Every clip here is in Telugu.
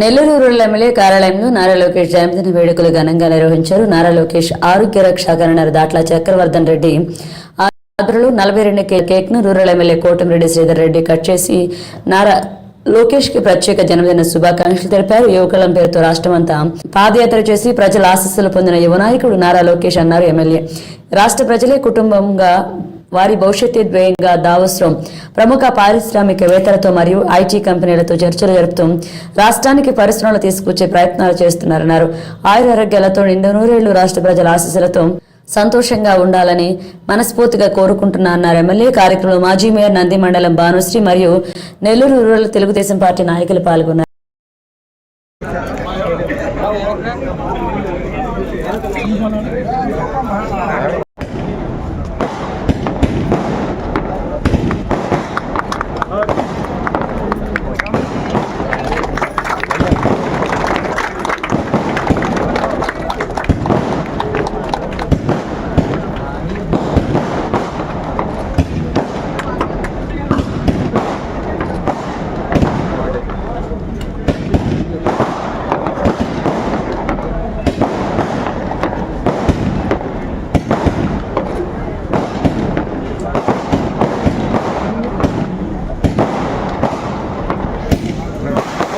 నెల్లూరు రూరల్ ఎమ్మెల్యే కార్యాలయంలో నారా లోకేష్ జయంతిని వేడుకలు ఘనంగా నిర్వహించారు. నారా లోకేష్ ఆరోగ్య రక్ష గవర్నర్ దాట్ల చక్రవర్ధన్ రెడ్డి. ఆధ్వర్యంలో నలభై రెండు కేక్ను rural MLA Kotamreddy Sridhar Reddy cut చేసి నారా లోకేష్కి ప్రత్యేక జన్మదిన శుభాకాంక్షలు తెలిపారు. యువకులం పేరుతో రాష్ట్రమంతా పాదయాత్ర చేసి ప్రజల ఆశస్సులు పొందిన యువ నాయకుడు నారా లోకేష్ అన్నారు ఎమ్మెల్యే. రాష్ట్ర ప్రజలే కుటుంబంగా వారి భవిష్యత్తు ధ్యేయంగా దావోస్లో ప్రముఖ పారిశ్రామికవేత్తలతో మరియు ఐటీ కంపెనీలతో చర్చలు జరుపుతూ రాష్ట్రానికి పరిశ్రమలు తీసుకొచ్చే ప్రయత్నాలు చేస్తున్నారన్నారు. ఆయురారోగ్యాలతో నిండు నూరేళ్ళు రాష్ట్ర ప్రజల ఆశీస్సులతో సంతోషంగా ఉండాలని మనస్ఫూర్తిగా కోరుకుంటున్నా అన్నారు ఎమ్మెల్యే కార్యక్రమంలో మాజీ మేయర్ నంది మండలం భానుశ్రీ మరియు నెల్లూరు రూరల్ తెలుగుదేశం పార్టీ నాయకులు పాల్గొన్నారు.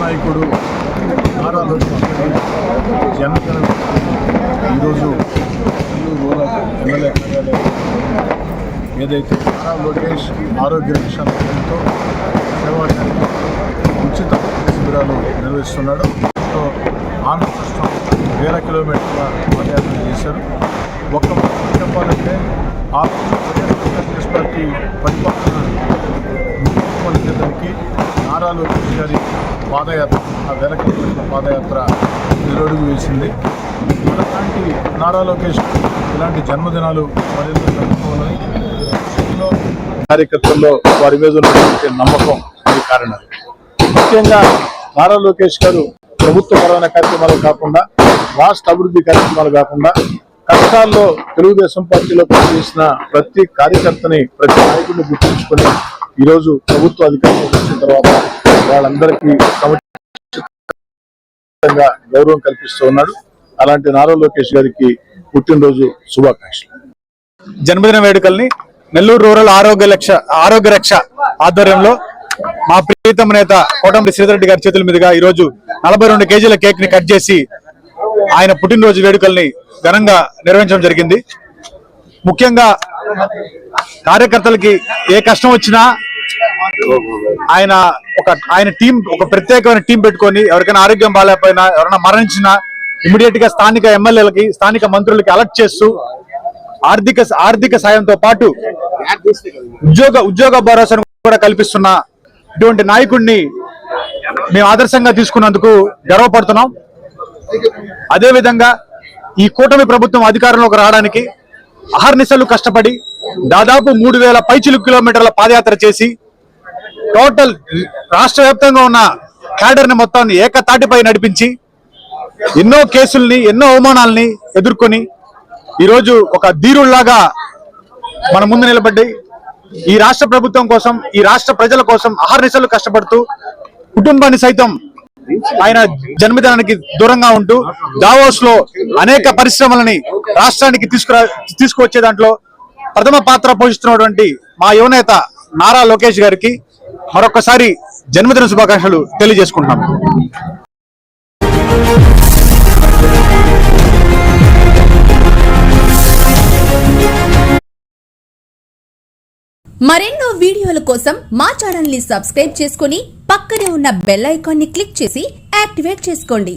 నాయకుడు నారా లోకేష్ ఈరోజు ఎమ్మెల్యే కార్యాలయం ఏదైతే నారా లోకేష్ ఆరోగ్య రక్షణ పేరుతో సేవా ఉచిత శిబిరాలు నిర్వహిస్తున్నాడు. సో ఆంధ్ర రాష్ట్రం వేల కిలోమీటర్ల పదయాత్ర చేశారు. ఒక్క చెప్పాలంటే ఆ కాంగ్రెస్ పార్టీ పరిపాలన నారా గారి పాదయాత్ర ఆ వెనక పాదయాత్ర నిరడుగు వేసింది. ఇలాంటి నారా లోకేష్ ఇలాంటి జన్మదినాలు మరింత జరుపుకోవాలని కార్యకర్తల్లో వారి మీద ఉన్నటువంటి నమ్మకం ఈ కారణం. ముఖ్యంగా నారా లోకేష్ గారు ప్రభుత్వ పరమైన కార్యక్రమాలు కాకుండా రాష్ట్ర అభివృద్ధి కార్యక్రమాలు కాకుండా కష్టాల్లో తెలుగుదేశం పార్టీలో పనిచేసిన ప్రతి కార్యకర్తని ప్రతి నాయకుడిని గుర్తుంచుకొని ఈరోజు ప్రభుత్వ అధికారంలోకి వచ్చిన తర్వాత వాళ్ళందరికీ గౌరవం కల్పిస్తూ ఉన్నాడు. అలాంటి నారా లోకేష్ గారికి పుట్టినరోజు శుభాకాంక్షలు. జన్మదిన వేడుకల్ని నెల్లూరు రూరల్ ఆరోగ్య లక్ష ఆరోగ్య రక్ష ఆధ్వర్యంలో మా ప్రీతమ నేత కోటమిటి శ్రీధర్ రెడ్డి గారి చేతుల మీదుగా ఈ రోజు నలభై రెండు కేజీల కేక్ని కట్ చేసి ఆయన పుట్టినరోజు వేడుకల్ని ఘనంగా నిర్వహించడం జరిగింది. ముఖ్యంగా కార్యకర్తలకి ఏ కష్టం వచ్చినా ఆయన ఒక ఆయన టీం ఒక ప్రత్యేకమైన టీం పెట్టుకొని ఎవరికైనా ఆరోగ్యం బాగాలేకపోయినా ఎవరైనా మరణించినా ఇమీడియట్గా స్థానిక ఎమ్మెల్యేలకి స్థానిక మంత్రులకి అలర్ట్ చేస్తూ ఆర్థిక ఆర్థిక సాయంతో పాటు ఉద్యోగ ఉద్యోగ భరోసాను కూడా కల్పిస్తున్న ఇటువంటి నాయకుడిని మేము ఆదర్శంగా తీసుకున్నందుకు గర్వపడుతున్నాం. అదేవిధంగా ఈ కూటమి ప్రభుత్వం అధికారంలోకి రావడానికి అహర్నిశలు కష్టపడి దాదాపు మూడు వేల పైచిలు కిలోమీటర్ల పాదయాత్ర చేసి టోటల్ రాష్ట్ర వ్యాప్తంగా ఉన్న క్యాడర్ని మొత్తాన్ని ఏకతాటిపై నడిపించి ఎన్నో కేసుల్ని ఎన్నో అవమానాల్ని ఎదుర్కొని ఈరోజు ఒక ధీరుల్లాగా మన ముందు నిలబడ్డాయి. ఈ రాష్ట్ర ప్రభుత్వం కోసం ఈ రాష్ట్ర ప్రజల కోసం అహర్నిశలు కష్టపడుతూ కుటుంబాన్ని సైతం ఆయన జన్మదినానికి దూరంగా ఉంటూ దావోస్లో అనేక పరిశ్రమలని రాష్ట్రానికి తీసుకురా తీసుకువచ్చే దాంట్లో ప్రథమ పాత్ర పోషిస్తున్నటువంటి మా యువనేత నారా లోకేష్ గారికి మరొకసారి జన్మదిన శుభాకాంక్షలు తెలియజేసుకుంటున్నాం. మరెన్నో వీడియోల కోసం మా ఛానల్ని సబ్స్క్రైబ్ చేసుకుని పక్కనే ఉన్న బెల్ ఐకాన్ని క్లిక్ చేసి యాక్టివేట్ చేసుకోండి.